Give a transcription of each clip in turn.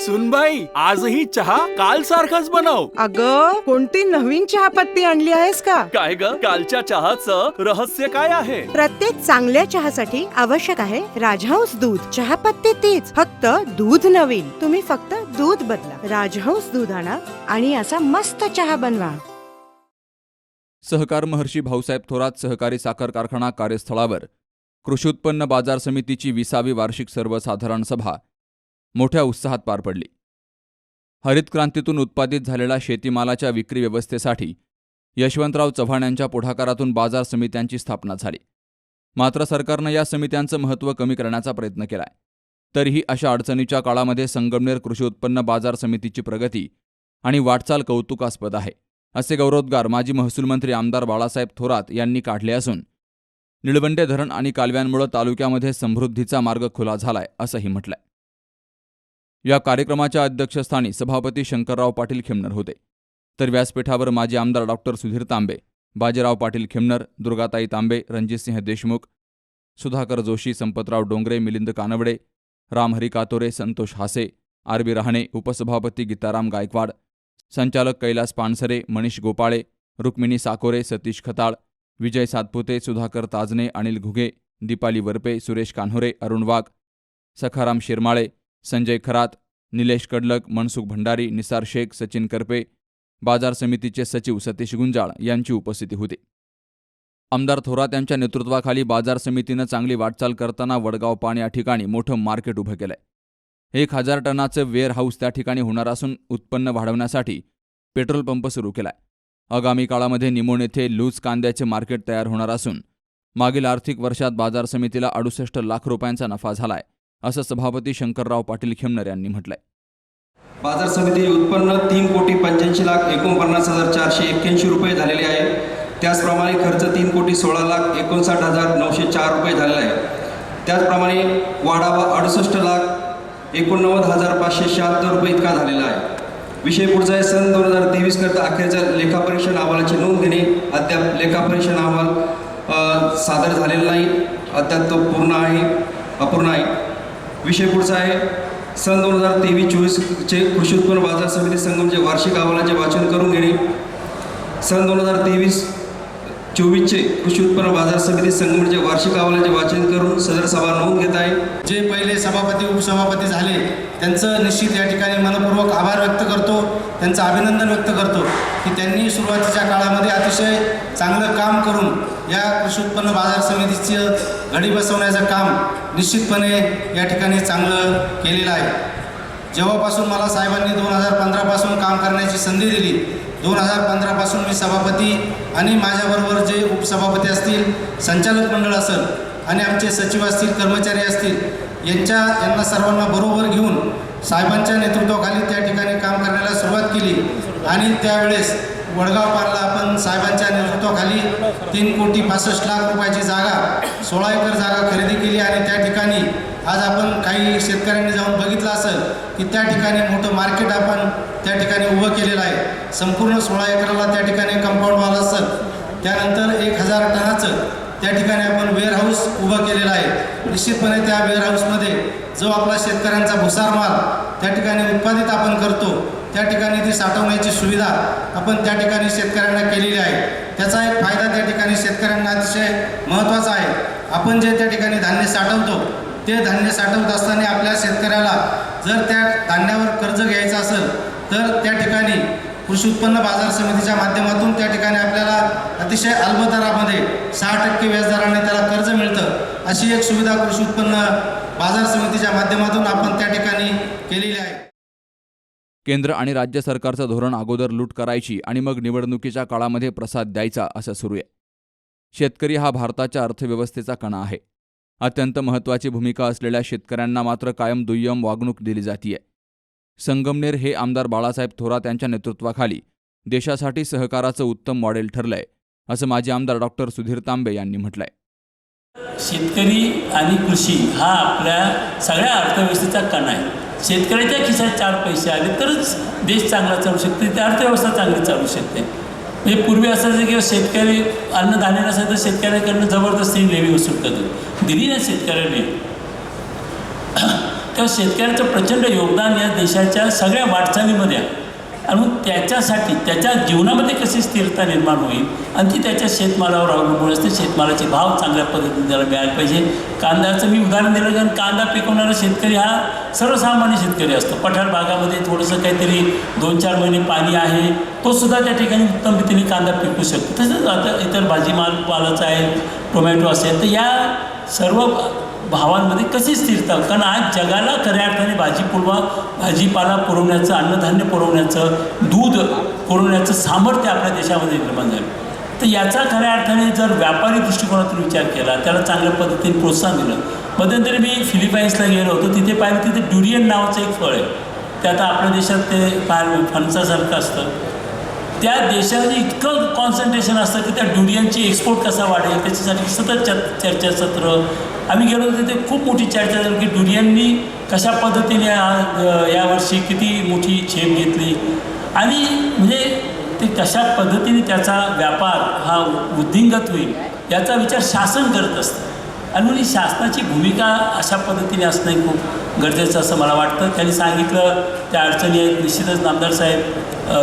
सुनबाई आजही चहा काल सारखाच बनव. अग कोणती नवीन चहापत्ती आणली आहेस का? काय ग? कालच्या चहाचं रहस्य काय आहे? प्रत्येक चांगल्या चहासाठी आवश्यक आहे राजहंस दूध. चहापत्ती तीच फक्त दूध नवीन. तुम्ही फक्त दूध बदला. राजहंस दूध आणा आणि असा मस्त चहा बनवा. सहकार महर्षी भाऊसाहेब थोरात सहकारी साखर कारखाना कार्यस्थळावर. कृषी उत्पन्न बाजार समितीची विसावी वार्षिक सर्वसाधारण सभा. मोठ्या उत्साहात पार पडली. हरित क्रांतीतून उत्पादित झालेल्या शेतीमालाच्या विक्री व्यवस्थेसाठी यशवंतराव चव्हाण यांच्या पुढाकारातून बाजार समित्यांची स्थापना झाली. मात्र सरकारनं या समित्यांचं महत्त्व कमी करण्याचा प्रयत्न केलाय. तरीही अशा अडचणीच्या काळामध्ये संगमनेर कृषी उत्पन्न बाजार समितीची प्रगती आणि वाटचाल कौतुकास्पद आहे असे गौरवोद्गार माजी महसूल मंत्री आमदार बाळासाहेब थोरात यांनी काढले असून निळवंडे धरण आणि कालव्यांमुळे तालुक्यामध्ये समृद्धीचा मार्ग खुला झालाय असंही म्हटलंय. या कार्यक्रमाच्या अध्यक्षस्थानी सभापती शंकरराव पाटील खेमनर होते. तर व्यासपीठावर माजी आमदार doctor Sudhir Tambe Bajirao Patil Khemnar Durgatai Tambe Ranjitsinh Deshmukh Sudhakar Joshi Sampatrao Dongre Milind Kanwade Ramhari Katore Santosh Hase R B Rahane उपसभापती गीताराम गायकवाड संचालक कैलास पानसरे मनीष गोपाळे रुक्मिणी साकोरे सतीश खताळ विजय सातपुते सुधाकर ताजने अनिल घुगे दीपाली वरपे सुरेश कान्होरे अरुण वाघ सखाराम शिरमाळे संजय खरात निलेश कडलक मनसुख भंडारी निसार शेख सचिन करपे बाजार समितीचे सचिव सतीश गुंजाळ यांची उपस्थिती होती. आमदार थोरात यांच्या नेतृत्वाखाली बाजार समितीनं चांगली वाटचाल करताना वडगाव पाण या ठिकाणी मोठं मार्केट उभं केलंय. एक हजार टनाचं वेअर हाऊस त्या ठिकाणी होणार असून उत्पन्न वाढवण्यासाठी पेट्रोल पंप सुरू केलाय. आगामी काळामध्ये निमोण येथे लूज कांद्याचे मार्केट तयार होणार असून मागील आर्थिक वर्षात बाजार समितीला अडुसष्ट लाख रुपयांचा नफा झालाय. असं सभापती शंकरराव पाटील खेमनर यांनी म्हटलंय. बाजार समिती उत्पन्न तीन कोटी पंच्याऐंशी लाख एकोणपन्नास हजार चारशे एक्क्याऐंशी रुपये झालेले आहे. त्याचप्रमाणे खर्च तीन कोटी सोळा लाख एकोणसाठ हजार नऊशे चार रुपये झालेला आहे. त्याचप्रमाणे वाढावा अडुसष्ट लाख एकोणनव्वद हजार पाचशे शहात्तर रुपये इतका झालेला आहे. विषय पुढचा आहे सन दोन हजार तेवीस करता अखेरच्या लेखापरीक्षण अहवालाची नोंद घेणे. अद्याप लेखापरीक्षण अहवाल सादर झालेला नाही. अद्याप तो पूर्ण आहे अपूर्ण आहे. विषय पुढचा आहे. सन दोन हजार तेवीस चोवीसचे कृषी उत्पन्न बाजार समिती संगमचे वार्षिक अहवालाचे वाचन करून घेणे. सन दोन हजार तेवीस चोवीसचे कृषी उत्पन्न बाजार समिती संगमचे वार्षिक अहवालाचे वाचन करून सदर सभा नोंद घेत आहे. जे पहिले सभापती उपसभापती झाले त्यांचं निश्चित या ठिकाणी मनपूर्वक आभार व्यक्त करतो त्यांचं अभिनंदन व्यक्त करतो की त्यांनी सुरुवातीच्या काळामध्ये अतिशय चांगलं काम करून या कृषी उत्पन्न बाजार समितीचं घडी बसवण्याचं काम निश्चितपणे या ठिकाणी चांगलं केलेलं आहे. जेव्हापासून मला साहेबांनी दोन हजार पंधरापासून काम करण्याची संधी दिली दोन हजार पंधरापासून मी सभापती आणि माझ्याबरोबर जे उपसभापती असतील संचालक मंडळ असेल आणि आमचे सचिव असतील कर्मचारी असतील यांच्या यांना सर्वांना बरोबर घेऊन साहेबांच्या नेतृत्वाखाली त्या ठिकाणी काम करण्याला सुरुवात केली. आणि त्यावेळेस वडगाव पारला आपण साहेबांच्या नेतृत्वाखाली तीन कोटी पासष्ट लाख रुपयाची जागा सोळा एकर जागा खरेदी केली आणि त्या ठिकाणी आज आपण काही शेतकऱ्यांनी जाऊन बघितलं असेल की त्या ठिकाणी मोठं मार्केट आपण त्या ठिकाणी उभं केलेलं आहे. संपूर्ण सोळा एकराला त्या ठिकाणी कंपाऊंड वाल असेल. त्यानंतर एक हजार टनाचं त्या ठिकाणी आपण वेअर हाऊस उभं केलेलं आहे. निश्चितपणे त्या वेअर हाऊसमध्ये जो आपला शेतकऱ्यांचा भुसार माल त्या ठिकाणी उत्पादित आपण करतो त्या ठिकाणी ती साठवण्याची सुविधा आपण त्या ठिकाणी शेतकऱ्यांना केलेली आहे. त्याचा एक फायदा त्या ठिकाणी शेतकऱ्यांना अतिशय महत्त्वाचा आहे. आपण जे त्या ठिकाणी धान्य साठवतो ते धान्य साठवत असताना आपल्या शेतकऱ्याला जर त्या धान्यावर कर्ज घ्यायचं असेल तर त्या ठिकाणी कृषी उत्पन्न बाजार समितीच्या माध्यमातून त्या ठिकाणी आपल्याला अतिशय अल्पदरामध्ये सहा टक्के व्याजदराने त्याला कर्ज मिळतं अशी एक सुविधा कृषी उत्पन्न बाजार समितीच्या माध्यमातून आपण त्या ठिकाणी केलेली आहे. केंद्र आणि राज्य सरकारचं धोरण अगोदर लूट करायची आणि मग निवडणुकीच्या काळामध्ये प्रसाद द्यायचा असं सुरू आहे. शेतकरी हा भारताच्या अर्थव्यवस्थेचा कणा आहे. अत्यंत महत्त्वाची भूमिका असलेल्या शेतकऱ्यांना मात्र कायम दुय्यम वागणूक दिली जातीय. संगमनेर हे आमदार बाळासाहेब थोरात यांच्या नेतृत्वाखाली देशासाठी सहकाराचं उत्तम मॉडेल ठरलंय असं माजी आमदार डॉक्टर सुधीर तांबे यांनी म्हटलंय. शेतकरी आणि कृषी हा आपल्या सगळ्या अर्थव्यवस्थेचा कण आहे. शेतकऱ्याच्या खिशात चार पैसे आले तरच देश चांगला चालू शकते त्या अर्थव्यवस्था चांगली चालू शकते. म्हणजे पूर्वी असायचं की शेतकरी अन्नधान्य नसेल तर शेतकऱ्याकडनं जबरदस्ती लेवी वसूल करतो दिली नाही शेतकऱ्याने. तेव्हा शेतकऱ्याचं प्रचंड योगदान या देशाच्या सगळ्या वाटचालीमध्ये आहे. आणि त्याच्यासाठी त्याच्या जीवनामध्ये कशी स्थिरता निर्माण होईल आणि ती त्याच्या शेतमालावर अवलंबून असते शेतमालाचे भाव चांगल्या पद्धतीने त्याला मिळायला पाहिजे. कांद्याचं मी उदाहरण दिलं कारण कांदा पिकवणारा शेतकरी हा सर्वसामान्य शेतकरी असतो. पठार भागामध्ये थोडंसं काहीतरी दोन चार महिने पाणी आहे. तो सुद्धा त्या ठिकाणी उत्तम रीतीने कांदा पिकू शकतो. तसंच आता इतर भाजीमाल पालाचा आहे टोमॅटो असेल तर या सर्व भावांमध्ये कशी स्थिरता? कारण आज जगाला खऱ्या अर्थाने भाजी पुरवा भाजीपाला पुरवण्याचं अन्नधान्य पुरवण्याचं दूध पुरवण्याचं सामर्थ्य आपल्या देशामध्ये निर्माण झालं. तर याचा खऱ्या अर्थाने जर व्यापारी दृष्टिकोनातून विचार केला त्याला चांगल्या पद्धतीने प्रोत्साहन दिलं. मध्यंतरी मी फिलिपाईन्सला गेलो होतो तिथे पाहिलं तिथे ड्युरियन नावाचं एक फळ आहे. ते आता आपल्या देशात ते फार फणसासारखं असतं. त्या देशाचं इतकं कॉन्सन्ट्रेशन असतं की त्या ड्युरियनची एक्सपोर्ट कसा वाढेल त्याच्यासाठी सतत चर्चासत्र आम्ही गेलो होतो तिथे खूप मोठी चर्चा झाली की डुरियननी कशा पद्धतीने यावर्षी किती मोठी झेप घेतली? आणि म्हणजे ते कशा पद्धतीने त्याचा व्यापार हा वृद्धिंगत होईल याचा विचार शासन करत असतं. आणि म्हणजे शासनाची भूमिका अशा पद्धतीने असणं हे खूप गरजेचं असं मला वाटतं. त्यांनी सांगितलं त्या अडचणी आहेत. निश्चितच नामदार साहेब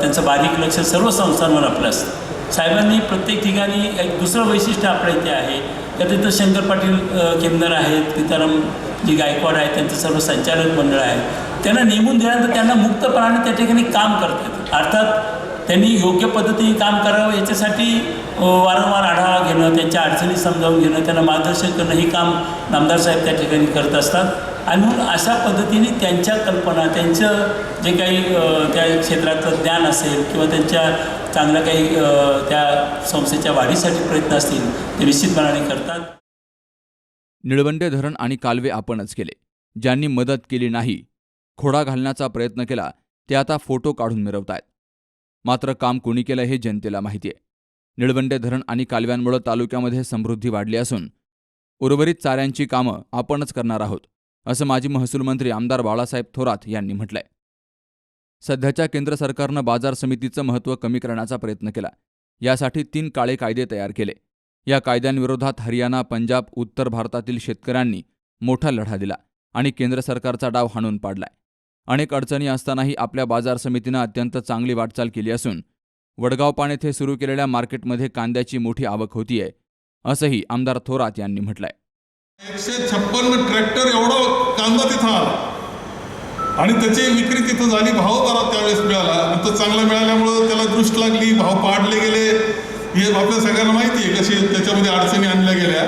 त्यांचं बारीक लक्ष सर्व संस्थांवर आपलं असतं. साहेबांनी प्रत्येक ठिकाणी एक दुसरं वैशिष्ट्य आपल्या इथे आहे. त्या तिथं शंकर पाटील अ, केमनर आहेत सीताराम जी गायकवाड आहेत त्यांचं सर्व संचालक मंडळ आहे. त्यांना नेमून दिल्यानंतर त्यांना मुक्तपणाने त्या ठिकाणी काम करता येतं अर्थात त्यांनी योग्य पद्धतीने काम करावं याच्यासाठी वारंवार आढावा घेणं त्यांच्या अडचणी समजावून घेणं त्यांना मार्गदर्शन करणं हे काम नामदार साहेब त्या ठिकाणी करत असतात. आणि म्हणून अशा पद्धतीने त्यांच्या कल्पना त्यांचं जे काही त्या क्षेत्रातलं ज्ञान असेल किंवा त्यांच्या चांगल्या काही त्या संस्थेच्या वाढीसाठी प्रयत्न असतील ते निश्चितपणाने करतात. निळवंडे धरण आणि कालवे आपणच केले. ज्यांनी मदत केली नाही खोडा घालण्याचा प्रयत्न केला ते आता फोटो काढून मिरवतायत. मात्र काम कोणी केलं हे जनतेला माहितीये. निळवंडे धरण आणि कालव्यांमुळे तालुक्यामध्ये समृद्धी वाढली असून उर्वरित चाऱ्यांची कामं आपणच करणार आहोत असं माजी महसूल मंत्री आमदार बाळासाहेब थोरात यांनी म्हटलंय. सध्याच्या केंद्र सरकारनं बाजार समितीचं महत्त्व कमी करण्याचा प्रयत्न केला. यासाठी तीन काळे कायदे तयार केले. या कायद्यांविरोधात हरियाणा पंजाब उत्तर भारतातील शेतकऱ्यांनी मोठा लढा दिला आणि केंद्र सरकारचा डाव हाणून पाडलाय. अनेक अडचणी असतानाही आपल्या बाजार समितीनं अत्यंत चांगली वाटचाल केली असून वडगाव पाण येथे सुरू केलेल्या मार्केटमध्ये कांद्याची मोठी आवक होतीये असंही आमदार थोरात यांनी म्हटलंय. एकशे छप्पन्न ट्रॅक्टर एवढा कांदा तिथं आला. आणि त्याची विक्री तिथं झाली भाव बरा त्यावेळेस मिळाला. आणि तो चांगला मिळाल्यामुळं त्याला दृष्ट लागली भाव पाडले गेले. हे आपल्या सगळ्यांना माहिती आहे कशी त्याच्यामध्ये अडचणी आणल्या गेल्या.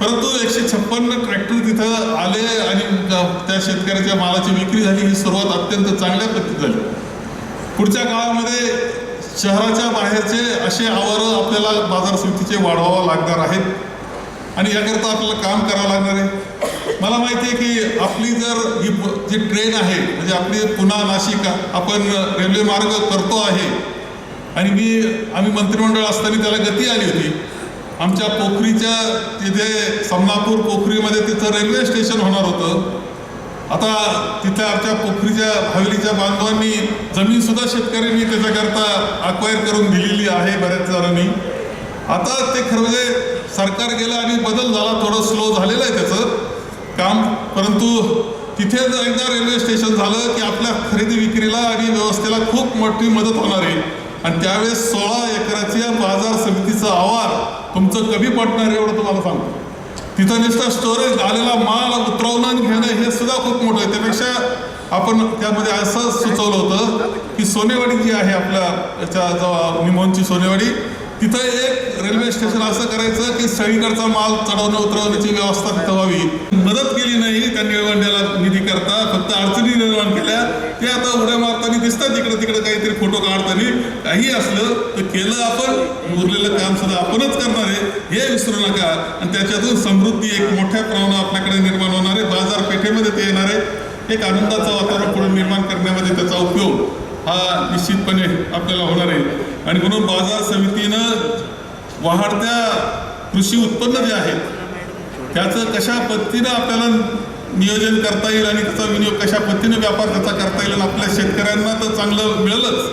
परंतु एकशे छप्पन्न ट्रॅक्टर तिथं आले आणि त्या शेतकऱ्याच्या मालाची विक्री झाली. ही सुरुवात अत्यंत चांगल्या पद्धतीत झाली. पुढच्या काळामध्ये शहराच्या बाहेरचे असे आवारं आपल्याला बाजार समितीचे वाढवावं लागणार आहेत. आणि याकरता आपल्याला काम करावं लागणार आहे. मला माहिती आहे की आपली जर ही जी ट्रेन आहे म्हणजे आपली पुन्हा नाशिक आपण रेल्वे मार्ग करतो आहे आणि मी आम्ही मंत्रिमंडळ असताना त्याला गती आली होती. आमच्या पोखरीच्या तिथे समनापूर पोखरीमध्ये तिथं रेल्वे स्टेशन होणार होतं. आता तिथे आमच्या पोखरीच्या हवेलीच्या बांधवांनी जमीनसुद्धा शेतकऱ्यांनी त्याच्याकरता अक्वायर करून दिलेली आहे बऱ्याच जणांनी. आता ते खरं म्हणजे सरकार गेलं आणि बदल झाला थोडं स्लो झालेलं आहे त्याचं काम. परंतु तिथे जर एकदा रेल्वे स्टेशन झालं की आपल्या खरेदी विक्रीला आणि व्यवस्थेला खूप मोठी मदत होणार आहे. आणि त्यावेळेस सोळा एकराच्या बाजार समितीचा आवार तुमचं कमी पडणार आहे एवढं तुम्हाला सांगतो. तिथं नुसता स्टोरेज आलेला माल उतरवणं घेणं हे सुद्धा खूप मोठं आहे. त्यापेक्षा आपण त्यामध्ये असं सुचवलं होतं की सोनेवाडी जी आहे आपल्या याच्या जवळ निमोनची सोनेवाडी तिथं एक रेल्वे स्टेशन असं करायचं की सगळीकडचा माल चढवणं उतरवण्याची व्यवस्था तिथं व्हावी. मदत केली नाही त्या निळवंड्याला निधी करता फक्त अडचणी निर्माण केल्या. ते आता उड्या मारताना दिसतात तिकडे तिकडे काहीतरी फोटो काढताना. काही असलं तर केलं आपण. उरलेलं काम सुद्धा आपणच करणार आहे. हे विसरू नका. आणि त्याच्यातून समृद्धी एक मोठ्या प्रमाणात आपल्याकडे निर्माण होणार आहे. बाजारपेठेमध्ये ते येणार आहे. एक आनंदाचं वातावरण पुढे निर्माण करण्यामध्ये त्याचा उपयोग. हा निश्चितपणे आपल्याला होणार आहे. आणि म्हणून बाजार समितीनं वाढत्या कृषी उत्पन्न जे आहेत त्याचं कशा पद्धतीनं आपल्याला नियोजन करता येईल आणि त्याचा विनियोग कशा पद्धतीनं व्यापार त्याचा करता येईल आणि आपल्या शेतकऱ्यांना तर चांगलं मिळेलच.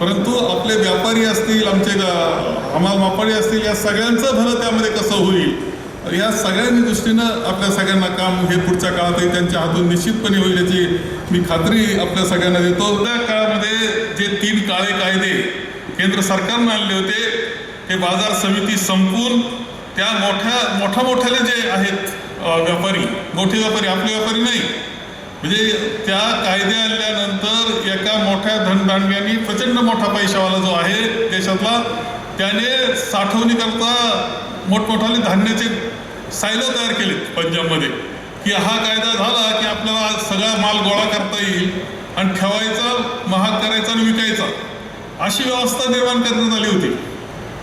परंतु आपले व्यापारी असतील आमचे गा- हमाल मापाडी असतील या सगळ्यांचं भलं त्यामध्ये कसं होईल? या सगळ्यांनी दृष्टीनं आपल्या सगळ्यांना काम हे पुढच्या काळातही त्यांच्या हातून निश्चितपणे होईल याची मी खात्री आपल्या सगळ्यांना देतो. त्या काळामध्ये जे तीन काळे कायदे केंद्र सरकारनं आणले होते हे बाजार समिती संपून त्या मोठ्या मोठ्या मोठ्याले जे आहेत व्यापारी मोठे व्यापारी आपले व्यापारी नाही. म्हणजे त्या कायदे आणल्यानंतर एका मोठ्या धनदांडग्यांनी प्रचंड मोठा पैशावाला जो आहे देशातला त्याने साठवणीकरता मोठमोठाले धान्याचे सायलो तयार केलेत पंजाबमध्ये की हा कायदा झाला की आपल्याला सगळा माल गोळा करता येईल आणि ठेवायचा महाग करायचा आणि विकायचा अशी व्यवस्था निर्माण करण्यात आली होती.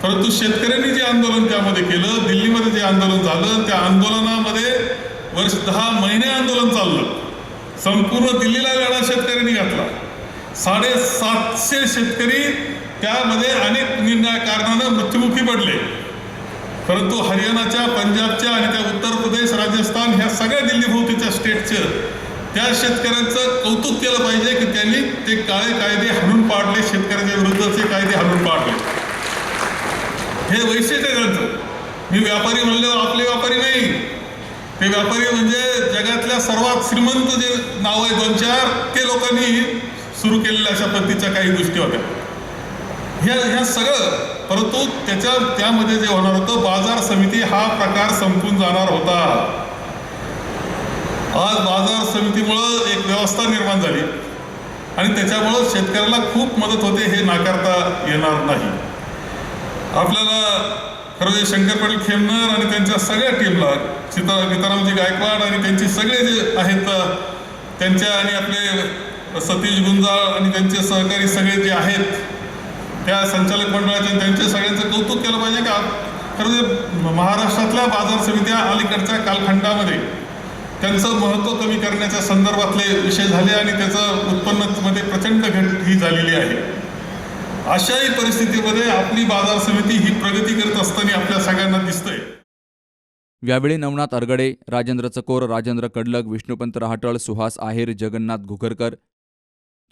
परंतु शेतकऱ्यांनी जे आंदोलन त्यामध्ये केलं दिल्लीमध्ये जे आंदोलन झालं त्या आंदोलनामध्ये वर्ष दहा महिने आंदोलन चाललं. संपूर्ण दिल्लीला लढा शेतकऱ्यांनी घातला. साडेसातशे शेतकरी त्यामध्ये अनेक निर्णय कारणानं मृत्युमुखी पडले. परंतु हरियाणाच्या पंजाबच्या आणि त्या उत्तर प्रदेश राजस्थान ह्या सगळ्या दिल्लीभोवतीच्या स्टेटचं त्या शेतकऱ्यांचं कौतुक केलं पाहिजे की त्यांनी ते काळे कायदे हाणून पाडले शेतकऱ्यांच्या विरुद्धचे कायदे हाणून पाडले. हे वैशिष्ट्य त्यांचं. मी व्यापारी म्हणल्यावर आपले व्यापारी नाही. ते व्यापारी म्हणजे जगातल्या सर्वात श्रीमंत जे नाव आहे दोन चार ते लोकांनी सुरू केलेल्या अशा पद्धतीच्या काही गोष्टी होत्या. ह्या ह्या सगळं परंतु त्याच्या त्यामध्ये जे होणार होतं बाजार समिती हा प्रकार संपून जाणार होता. आज बाजार समितीमुळं एक व्यवस्था निर्माण झाली. आणि त्याच्यामुळं शेतकऱ्याला खूप मदत होते हे नाकारता येणार नाही. आपल्याला खरं म्हणजे शंकर पाटील खेमनर आणि त्यांच्या सगळ्या टीमला सीता गीतारामजी गायकवाड आणि त्यांचे सगळे जे आहेत त्यांच्या आणि आपले सतीश गुंजाळ आणि त्यांचे सहकारी सगळे जे आहेत त्या संचालक मंडळाचे त्यांच्या त्यांचे सगळ्यांचं कौतुक केलं पाहिजे का? खरं महाराष्ट्रातल्या बाजार समित्या अलीकडच्या कालखंडामध्ये त्यांचं महत्त्व कमी करण्याच्या संदर्भातले विषय झाले आणि त्याचं उत्पन्नामध्ये प्रचंड घट ही झालेली आहे. अशाही परिस्थितीमध्ये आपली बाजार समिती ही प्रगती करत असताना आपल्या सगळ्यांना दिसतंय. यावेळी नवनाथ अरगडे राजेंद्र चकोर राजेंद्र कडलग विष्णुपंत रहाटळ सुहास आहेर जगन्नाथ घुगरकर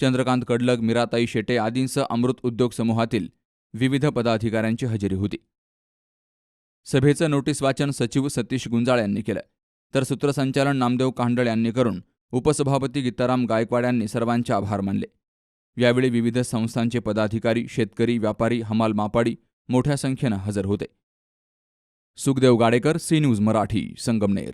चंद्रकांत कडलग मीराताई शेटे आदींसह अमृत उद्योग समूहातील विविध पदाधिकाऱ्यांची हजेरी होती. सभेचं नोटीस वाचन सचिव सतीश गुंजाळ यांनी केलं. तर सूत्रसंचालन नामदेव कांडळ यांनी करून उपसभापती गीताराम गायकवाड यांनी सर्वांचे आभार मानले. यावेळी विविध संस्थांचे पदाधिकारी शेतकरी व्यापारी हमाल मापाडी मोठ्या संख्येनं हजर होते. Sukhdev Gadekar C news Marathi Sangamner.